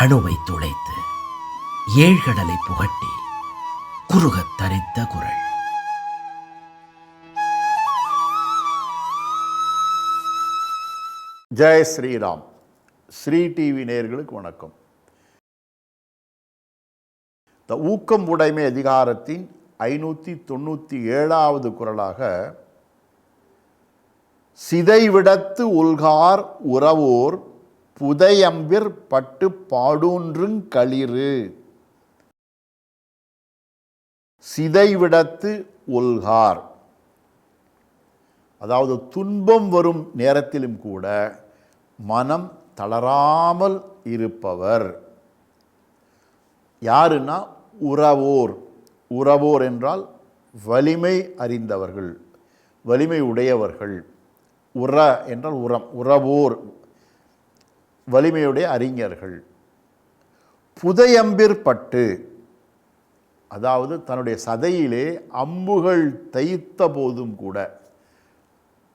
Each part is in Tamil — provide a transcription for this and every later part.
அணுவை துளைத்து ஏழ்கடலை புகட்டி குறுகத் தரித்த குரல். ஜெய் ஸ்ரீராம். ஸ்ரீ டிவி நேர்களுக்கு வணக்கம். த ஊக்கம் உடைமை அதிகாரத்தின் ஐநூற்றி தொண்ணூற்றி ஏழாவது குரலாக சிதைவிடத்து உல்கார் உறவோர் புதையம்பிற் பட்டு பாடூன்றுங் களிறு. சிதைவிடத்து உல்கார் அதாவது துன்பம் வரும் நேரத்திலும் கூட மனம் தளராமல் இருப்பவர். யாருன்னா? உறவோர். உறவோர் என்றால் வலிமை அறிந்தவர்கள். வலிமை உடையவர்கள். உற என்றால் உரம் உறவோர். வலிமையுடைய அறிஞர்கள். புதையம்பிற்பட்டு அதாவது தன்னுடைய சதையிலே அம்புகள் தைத்த போதும் கூட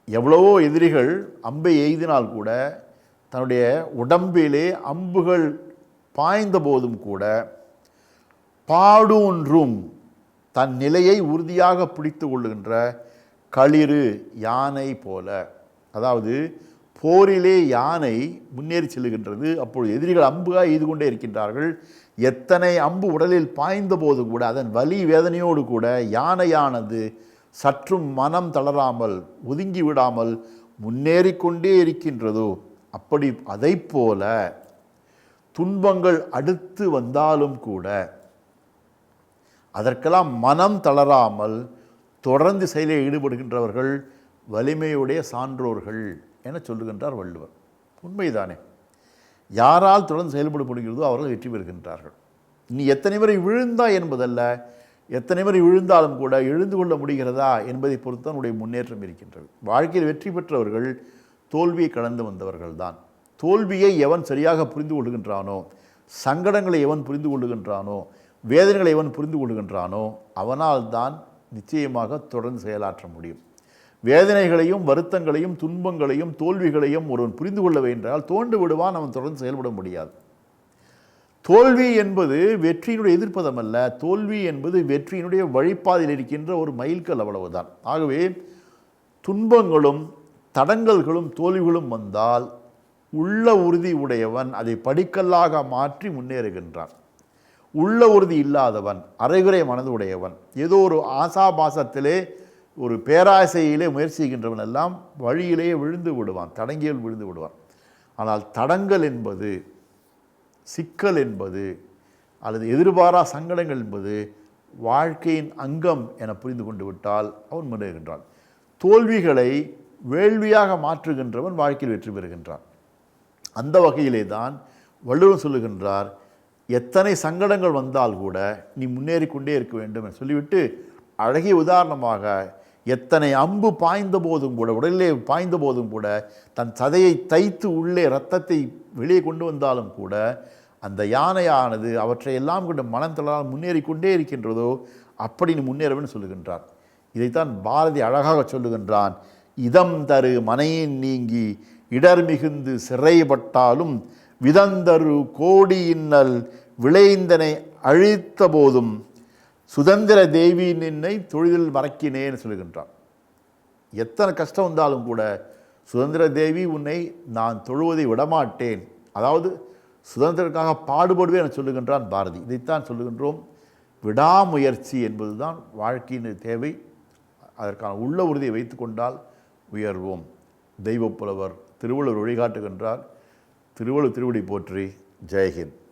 எவ்வளவோ எதிரிகள் அம்பை எய்தினால் கூட தன்னுடைய உடம்பிலே அம்புகள் பாய்ந்த போதும் கூட பாடூன்றும் தன் நிலையை உறுதியாக பிடித்து கொள்ளுகின்ற களிறு யானை போல. அதாவது போரிலே யானை முன்னேறி செல்லுகின்றது. அப்பொழுது எதிரிகள் அம்புகாக எய்து கொண்டே இருக்கின்றார்கள். எத்தனை அம்பு உடலில் பாய்ந்த போது கூட அதன் வலி வேதனையோடு கூட யானையானது சற்றும் மனம் தளராமல் ஒதுங்கி விடாமல் முன்னேறிக்கொண்டே இருக்கின்றதோ அப்படி அதைப் போல துன்பங்கள் அடுத்து வந்தாலும் கூட அதற்கெல்லாம் மனம் தளராமல் தொடர்ந்து செயலில் ஈடுபடுகின்றவர்கள் வலிமையுடைய சான்றோர்கள். என சொல்லுகின்றார் வள்ளுவர். உண்மைதானே. யாரால் தொடர்ந்து செயல்படப்படுகிறதோ அவர்கள் வெற்றி பெறுகின்றார்கள். நீ எத்தனை முறை விழுந்தா என்பதல்ல. எத்தனை முறை விழுந்தாலும் கூட எழுந்து கொள்ள முடிகிறதா என்பதை பொறுத்து தான் உடைய முன்னேற்றம் இருக்கின்றது. வாழ்க்கையில் வெற்றி பெற்றவர்கள் தோல்வியை கடந்து வந்தவர்கள் தான் தோல்வியை எவன் சரியாக புரிந்து கொள்கின்றானோ சங்கடங்களை எவன் புரிந்து கொள்ளுகின்றானோ வேதனைகளை எவன் புரிந்து கொள்கின்றானோ அவனால் தான் நிச்சயமாக தொடர்ந்து செயலாற்ற முடியும். வேதனைகளையும் வருத்தங்களையும் துன்பங்களையும் தோல்விகளையும் ஒருவன் புரிந்து கொள்ள என்றால் தோண்டு விடுவான் அவன் தொடர்ந்து செயல்பட முடியாது. தோல்வி என்பது வெற்றியினுடைய எதிர்ப்பதம் அல்ல. தோல்வி என்பது வெற்றியினுடைய வழிப்பாதையில் இருக்கின்ற ஒரு மைல்கல் அவ்வளவுதான். ஆகவே துன்பங்களும் தடங்கல்களும் தோல்விகளும் வந்தால் உள்ள உறுதி உடையவன் அதை படிக்கல்லாக மாற்றி முன்னேறுகின்றான். உள்ள உறுதி இல்லாதவன் அரைகுறை மனது உடையவன் ஏதோ ஒரு ஆசாபாசத்திலே ஒரு பேராசையிலே முயற்சிக்கின்றவன் எல்லாம் வழியிலேயே விழுந்து விடுவான் தடங்கியில் விழுந்து விடுவான். ஆனால் தடங்கல் என்பது சிக்கல் என்பது அல்லது எதிர்பாரா சங்கடங்கள் என்பது வாழ்க்கையின் அங்கம் என புரிந்து கொண்டு விட்டால் அவன் முன்னேறுகின்றான். தோல்விகளை வேள்வியாக மாற்றுகின்றவன் வாழ்க்கையில் வெற்றி பெறுகின்றான். அந்த வகையிலே தான் வள்ளுவர் சொல்லுகின்றார் எத்தனை சங்கடங்கள் வந்தால் கூட நீ முன்னேறிக்கொண்டே இருக்க வேண்டும் என்று சொல்லிவிட்டு அழகிய உதாரணமாக எத்தனை அம்பு பாய்ந்த போதும் கூட உடலிலே பாய்ந்த போதும் கூட தன் சதையை தைத்து உள்ளே ரத்தத்தை வெளியே கொண்டு வந்தாலும் கூட அந்த யானையானது அவற்றை எல்லாம் கொண்டு மனம் தளரால் முன்னேறி கொண்டே இருக்கின்றதோ அப்படி முன்னேறவன் சொல்லுகின்றார் இதைத்தான் பாரதி அழகாக சொல்லுகின்றான். இதம் தரு மனையின் நீங்கி இடர் மிகுந்து சிறைப்பட்டாலும் விதந்தரு கோடி இன்னல் விளைந்தனை அழித்த போதும் சுதந்திர தேவி நின்னை தொழிலில் மறக்கினேன்னு சொல்கின்றான் எத்தனை கஷ்டம் வந்தாலும் கூட சுதந்திர தேவி உன்னை நான் தொழுவதை விடமாட்டேன். அதாவது சுதந்திரக்காக பாடுபடுவேன் என சொல்லுகின்றான் பாரதி. இதைத்தான் சொல்லுகின்றோம். விடாமுயற்சி என்பதுதான் வாழ்க்கையின் தேவை. அதற்கான உள்ள உறுதியை வைத்துக்கொண்டால் உயர்வோம் உயர்வோம். தெய்வப்புலவர் திருவள்ளுவர் வழிகாட்டுகின்றார். திருவள்ளுவர் திருவடி போற்றி. ஜெயஹிந்த்.